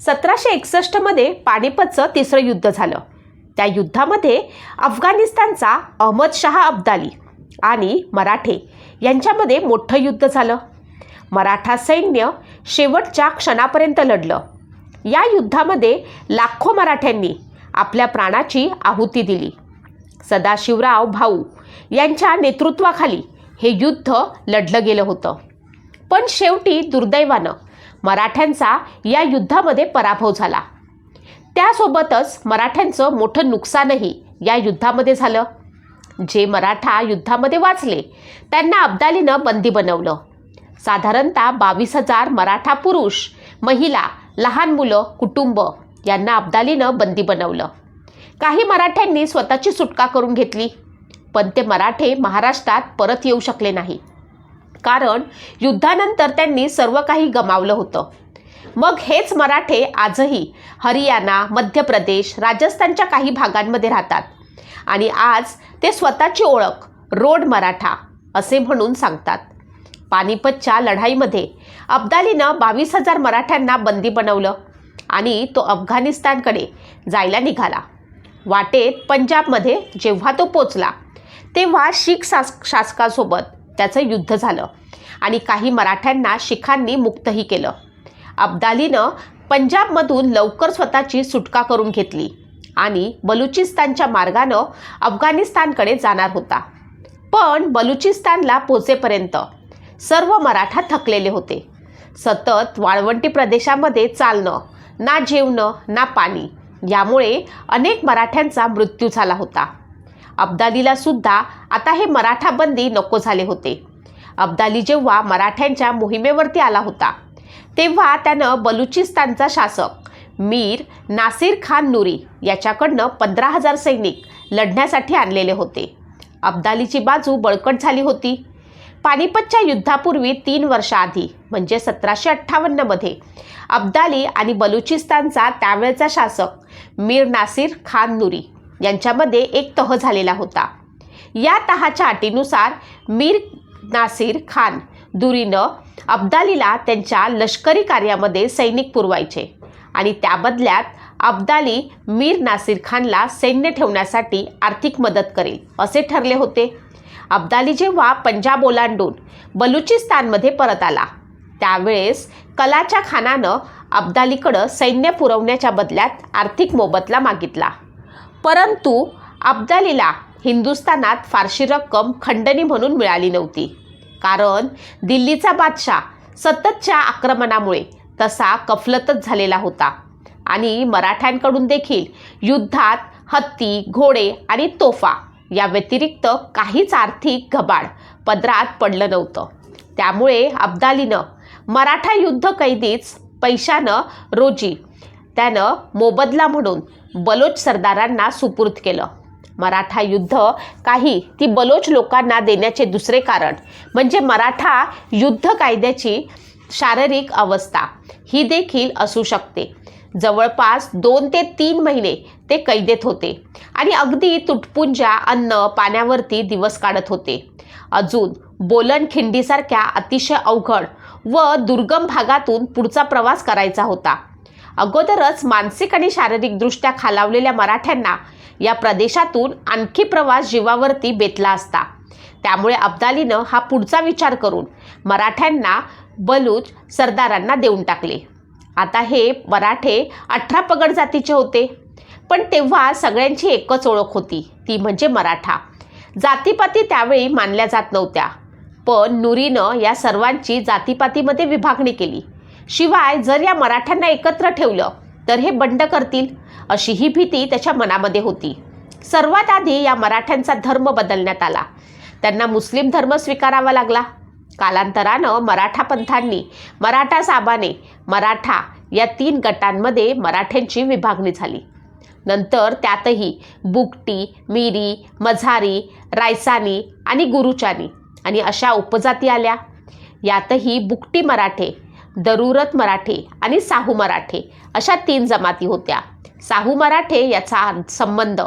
सतराशे एकसष्टमध्ये पानिपतचं तिसरं युद्ध झालं. त्या युद्धामध्ये अफगाणिस्तानचा अहमद अब्दाली आणि मराठे यांच्यामध्ये मोठं युद्ध झालं. मराठा सैन्य शेवटच्या क्षणापर्यंत लढलं. या युद्धामध्ये लाखो मराठ्यांनी आपल्या प्राणाची आहुती दिली. सदाशिवराव भाऊ यांच्या नेतृत्वाखाली हे युद्ध लढलं गेलं होतं. पण शेवटी दुर्दैवानं मराठ्यांचा या युद्धामध्ये पराभव झाला. त्यासोबतच मराठ्यांचं मोठं नुकसानही या युद्धामध्ये झालं. जे मराठा युद्धामध्ये वाचले त्यांना अब्दालीनं बंदी बनवलं. साधारणतः बावीस हजार मराठा पुरुष महिला लहान मुलं कुटुंब यांना अब्दालीनं बंदी बनवलं. काही मराठ्यांनी स्वतःची सुटका करून घेतली पण ते मराठे महाराष्ट्रात परत येऊ शकले नाही. कारण युद्धानंतर त्यांनी सर्व काही गमावलं होतं. मग हेच मराठे आजही हरियाणा मध्य प्रदेश राजस्थानच्या काही भागांमध्ये राहतात. आणि आज ते स्वतःची ओळख रोड मराठा असे म्हणून सांगतात. पानिपतच्या लढाईमध्ये अब्दालीनं बावीस हजार मराठ्यांना बंदी बनवलं आणि तो अफगाणिस्तानकडे जायला निघाला. वाटेत पंजाबमध्ये जेव्हा तो पोचला तेव्हा शीख शास शासकासोबत त्याचं युद्ध झालं. आणि काही मराठ्यांना शिखांनी मुक्तही केलं. अब्दालीनं पंजाबमधून लवकर स्वतःची सुटका करून घेतली आणि बलुचिस्तानच्या मार्गानं अफगाणिस्तानकडे जाणार होता. पण बलुचिस्तानला पोचेपर्यंत सर्व मराठा थकलेले होते. सतत वाळवंटी प्रदेशामध्ये चालणं ना जेवणं ना पाणी यामुळे अनेक मराठ्यांचा मृत्यू झाला होता. अब्दालीला सुद्धा आता हे मराठा बंदी नको झाले होते. अब्दाली जेव्हा मराठ्यांच्या मोहिमेवरती आला होता तेव्हा त्यानं बलुचिस्तानचा शासक मीर नासिर खान नुरी याच्याकडनं पंधरा हजार सैनिक लढण्यासाठी आणलेले होते. अब्दालीची बाजू बळकट झाली होती. पानिपतच्या युद्धापूर्वी तीन वर्षाआधी म्हणजे सतराशे अठ्ठावन्नमध्ये अब्दाली आणि बलुचिस्तानचा त्यावेळचा शासक मीर नासिर खान नुरी यांच्यामध्ये एक तह झालेला होता. या तहाच्या अटीनुसार मीर नासिर खान दुरीनं अब्दालीला त्यांच्या लष्करी कार्यामध्ये सैनिक पुरवायचे आणि त्या बदल्यात अब्दाली मीर नासिर खानला सैन्य ठेवण्यासाठी आर्थिक मदत करेल असे ठरले होते. अब्दाली जेव्हा पंजाब ओलांडून बलुचिस्तानमध्ये परत आला त्यावेळेस कलाच्या खानानं अब्दालीकडं सैन्य पुरवण्याच्या बदल्यात आर्थिक मोबदला मागितला. परंतु अब्दालीला हिंदुस्थानात फारशी रक्कम खंडणी म्हणून मिळाली नव्हती. कारण दिल्लीचा बादशाह सततच्या आक्रमणामुळे तसा कफलतच झालेला होता आणि मराठ्यांकडून देखील युद्धात हत्ती घोडे आणि तोफा या व्यतिरिक्त काहीच आर्थिक घबाड पदरात पडलं नव्हतं. त्यामुळे अब्दालीनं मराठा युद्ध कैदीच पैशानं रोजी त्यानं मोबदला म्हणून बलोच सरदारांना सुपूर्द केलं. मराठा युद्ध काही ती बलोच लोकांना देण्याचे दुसरे कारण. म्हणजे मराठा युद्ध कायद्याची शारीरिक अवस्था ही देखील असू शकते. जवळपास दोन ते तीन महिने ते कैदेत होते आणि अगदी तुटपुंजा अन्न पाण्यावरती दिवस काढत होते. अजून बोलन खिंडीसारख्या अतिशय अवघड व दुर्गम भागातून पुढचा प्रवास करायचा होता. अगोदरच मानसिक आणि शारीरिकदृष्ट्या खालावलेल्या मराठ्यांना या प्रदेशातून आणखी प्रवास जीवावरती बेतला असता. त्यामुळे अब्दालीनं हा पुढचा विचार करून मराठ्यांना बलूच सरदारांना देऊन टाकले. आता हे मराठे अठरा पगड जातीचे होते. पण तेव्हा सगळ्यांची एकच ओळख होती. ती म्हणजे मराठा. जातीपाती त्यावेळी मानल्या जात नव्हत्या. पण नुरीनं या सर्वांची जातीपातीमध्ये विभागणी केली. शिवाय जर या मराठ्यांना एकत्र ठेवलं तर हे बंड करतील अशी ही भीती त्याच्या मनामध्ये होती. सर्वात आधी या मराठ्यांचा धर्म बदलण्यात आला. त्यांना मुस्लिम धर्म स्वीकारावा लागला. कालांतरानं मराठा पंथांनी मराठा साबाने मराठा या तीन गटांमध्ये मराठ्यांची विभागणी झाली. नंतर त्यातही बुकटी मिरी मझारी रायसानी आणि गुरुचानी आणि अशा उपजाती आल्या. यातही बुकटी मराठे दरुरत मराठे आणि साहू मराठे अशा तीन जमाती होत्या. साहू मराठे याचा संबंध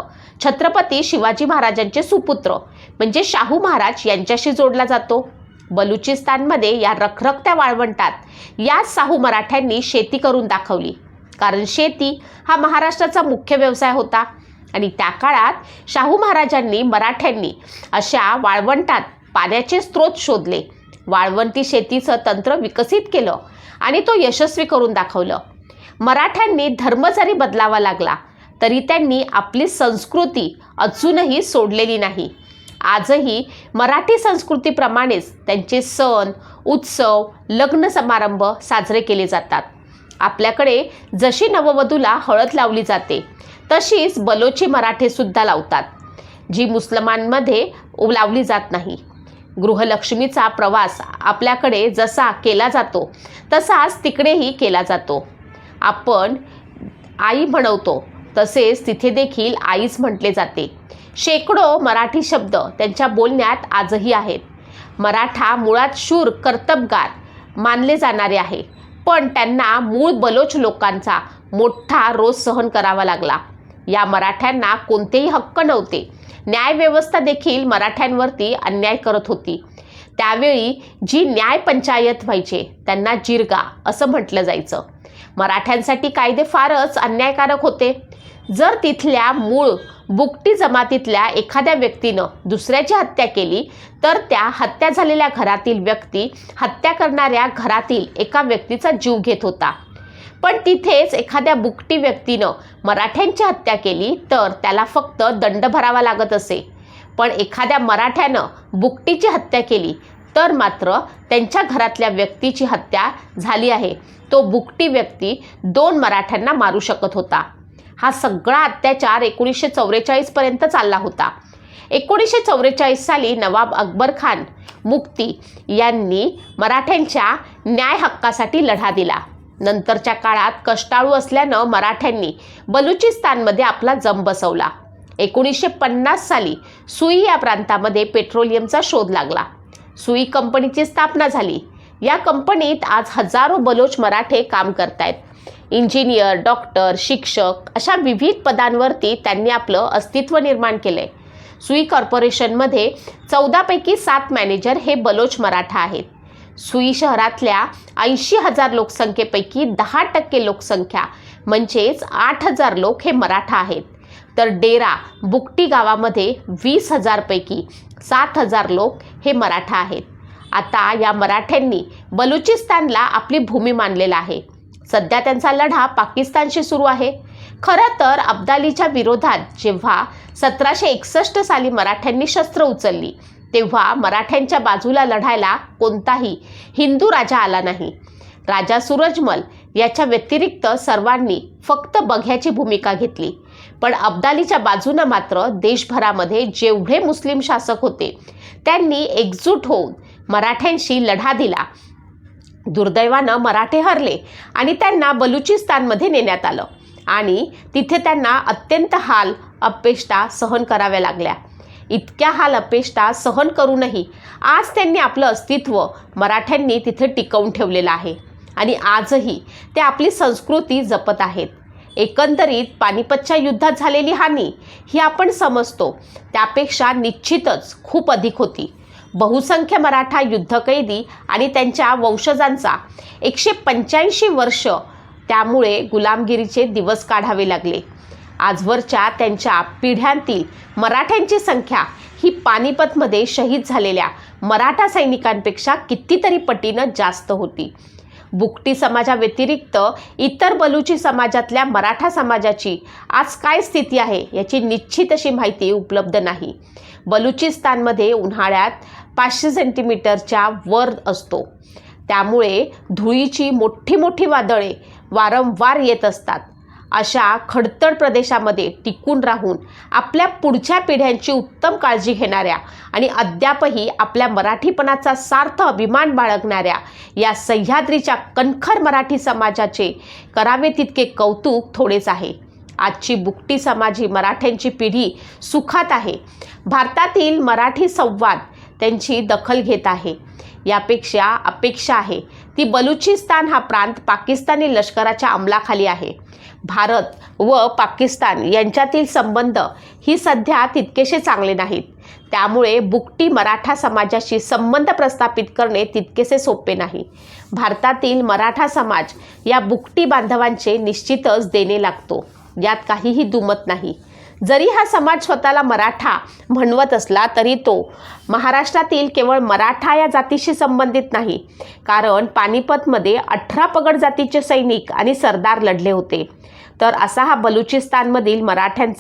छत्रपती शिवाजी महाराजांचे सुपुत्र म्हणजे शाहू महाराज यांच्याशी जोडला जातो. बलुचिस्तानमध्ये या रखरखत्या वाळवंटात याच साहू मराठ्यांनी शेती करून दाखवली. कारण शेती हा महाराष्ट्राचा मुख्य व्यवसाय होता आणि त्या काळात शाहू महाराजांनी मराठ्यांनी अशा वाळवंटात पाण्याचे स्रोत शोधले. वाळवंटी शेतीचं तंत्र विकसित केलं आणि तो यशस्वी करून दाखवलं. मराठ्यांनी धर्म जरी बदलावा लागला तरी त्यांनी आपली संस्कृती अजूनही सोडलेली नाही. आजही मराठी संस्कृतीप्रमाणेच त्यांचे सण उत्सव लग्न समारंभ साजरे केले जातात. आपल्याकडे जशी नववधूला हळद लावली जाते तशीच बलोची मराठेसुद्धा लावतात जी मुस्लमांमध्ये लावली जात नाही. गृहलक्ष्मीचा प्रवास आपल्याकडे जसा केला जातो तसाच तिकडेही केला जातो. आपण आई म्हणवतो तसेच तिथे देखील आईच म्हटले जाते. शेकडो मराठी शब्द त्यांच्या बोलण्यात आजही आहेत. मराठा मुळात शूर कर्तबगार मानले जाणारे आहे. पण त्यांना मूळ बलोच लोकांचा मोठा रोज सहन करावा लागला. या मराठ्यांना कोणतेही हक्क नव्हते. न्यायव्यवस्था देखील मराठ्यांवरती अन्याय करत होती. त्यावेळी जी न्याय पंचायत व्हायचे त्यांना जिरगा असं म्हटलं जायचं. मराठ्यांसाठी कायदे फारच अन्यायकारक होते. जर तिथल्या मूळ बुकटी जमातीतल्या एखाद्या व्यक्तीनं दुसऱ्याची हत्या केली तर त्या हत्या झालेल्या घरातील व्यक्ती हत्या करणाऱ्या घरातील एका व्यक्तीचा जीव घेत होता. पण तिथेच एखाद्या बुकटी व्यक्तीनं मराठ्यांची हत्या केली तर त्याला फक्त दंड भरावा लागत असे. पण एखाद्या मराठ्यानं बुकटीची हत्या केली तर मात्र त्यांच्या घरातल्या व्यक्तीची हत्या झाली आहे. तो बुकटी व्यक्ती दोन मराठ्यांना मारू शकत होता. हा सगळा अत्याचार एकोणीसशे चौवेचाळीसपर्यंत चालला होता. एकोणीसशे चौवेचाळीस साली नवाब अकबर खान मुक्ती यांनी मराठ्यांच्या न्याय हक्कासाठी लढा दिला. नंतरच्या काळात कष्टाळू असल्यानं मराठ्यांनी बलुचिस्तानमध्ये आपला जम बसवला. एकोणीसशे पन्नास साली सुई या प्रांतामध्ये पेट्रोलियमचा शोध लागला. सुई कंपनीची स्थापना झाली. या कंपनीत आज हजारो बलोच मराठे काम करतायत. इंजिनियर डॉक्टर शिक्षक अशा विविध पदांवरती त्यांनी आपलं अस्तित्व निर्माण केलंय. सुई कॉर्पोरेशनमध्ये चौदापैकी सात मॅनेजर हे बलोच मराठा आहेत. सुई शहरातल्या ऐंशी हजार लोकसंख्येपैकी दहा टक्के लोकसंख्या म्हणजेच आठ हजार लोक हे मराठा आहेत. तर डेरा बुकटी गावामध्ये वीस हजारपैकी सात हजार लोक हे मराठा आहेत. आता या मराठ्यांनी बलुचिस्तानला आपली भूमी मानलेला आहे. सध्या त्यांचा लढा पाकिस्तानशी सुरू आहे. खरं तर अब्दालीच्या विरोधात जेव्हा सतराशे एकसष्ट साली मराठ्यांनी शस्त्र उचलली तेव्हा मराठ्यांच्या बाजूला लढायला कोणताही हिंदू राजा आला नाही. राजा सूरजमल याच्या व्यतिरिक्त सर्वांनी फक्त बघ्याची भूमिका घेतली. पण अब्दालीच्या बाजूनं मात्र देशभरामध्ये जेवढे मुस्लिम शासक होते त्यांनी एकजूट होऊन मराठ्यांशी लढा दिला. दुर्दैवानं मराठे हरले आणि त्यांना बलुचिस्तानमध्ये नेण्यात आलं आणि तिथे त्यांना अत्यंत हाल अपेष्टा सहन कराव्या लागल्या. इतक्या हा लपेष्टा सहन करूनही आज त्यांनी आपलं अस्तित्व मराठ्यांनी तिथे टिकवून ठेवलेलं आहे. आणि आजही ते आपली संस्कृती जपत आहेत. एकंदरीत पानिपतच्या युद्धात झालेली हानी ही आपण समजतो. त्यापेक्षा निश्चितच खूप अधिक होती. बहुसंख्य मराठा युद्धकैदी आणि त्यांच्या वंशजांचा एकशे पंच्याऐंशी वर्ष त्यामुळे गुलामगिरीचे दिवस काढावे लागले. आजवरच्या त्यांच्या पिढ्यांतील मराठ्यांची संख्या ही पानिपतमध्ये शहीद झालेल्या मराठा सैनिकांपेक्षा कितीतरी पटीनं जास्त होती. बुकटी समाजाव्यतिरिक्त इतर बलुची समाजातल्या मराठा समाजाची आज काय स्थिती आहे याची निश्चित अशी माहिती उपलब्ध नाही. बलुचिस्तानमध्ये उन्हाळ्यात पाचशे सेंटीमीटरच्या वर असतो. त्यामुळे धुळीची मोठी मोठी वादळे वारंवार येत असतात. अशा खडतड प्रदेशामध्ये टिकून राहून आपल्या पुढच्या पिढ्यांची उत्तम काळजी घेणाऱ्या आणि अद्यापही आपल्या मराठीपणाचा सार्थ अभिमान बाळगणाऱ्या या सह्याद्रीच्या कणखर मराठी समाजाचे करावे तितके कौतुक थोडेच आहे. आजची बुकटी समाजी मराठ्यांची पिढी सुखात आहे. भारतातील मराठी संवाद त्यांची दखल घेत आहे. यापेक्षा अपेक्षा आहे. ती बलुचिस्तान हा प्रांत पाकिस्तानी लष्कराच्या अंमलाखाली आहे. भारत व पाकिस्तान यांच्यातील संबंध ही सध्या तितकेसे चांगले नाहीत. त्यामुळे बुकटी मराठा समाजाशी संबंध प्रस्थापित करणे तितकेसे सोपे नाही. भारतातील मराठा समाज या बुकटी बांधवांचे निश्चितच देणे लागतो. यात काहीही दुमत नाही. जरी हा समाज स्वतःला मराठा म्हणवत असला तरी तो महाराष्ट्रातील केवळ मराठा या जातीशी संबंधित नाही कारण पानिपतमध्ये अठरा पगड जातीचे सैनिक आणि सरदार लढले होते. तर असा हा बलुचिस्तानमधील मराठ्यांचा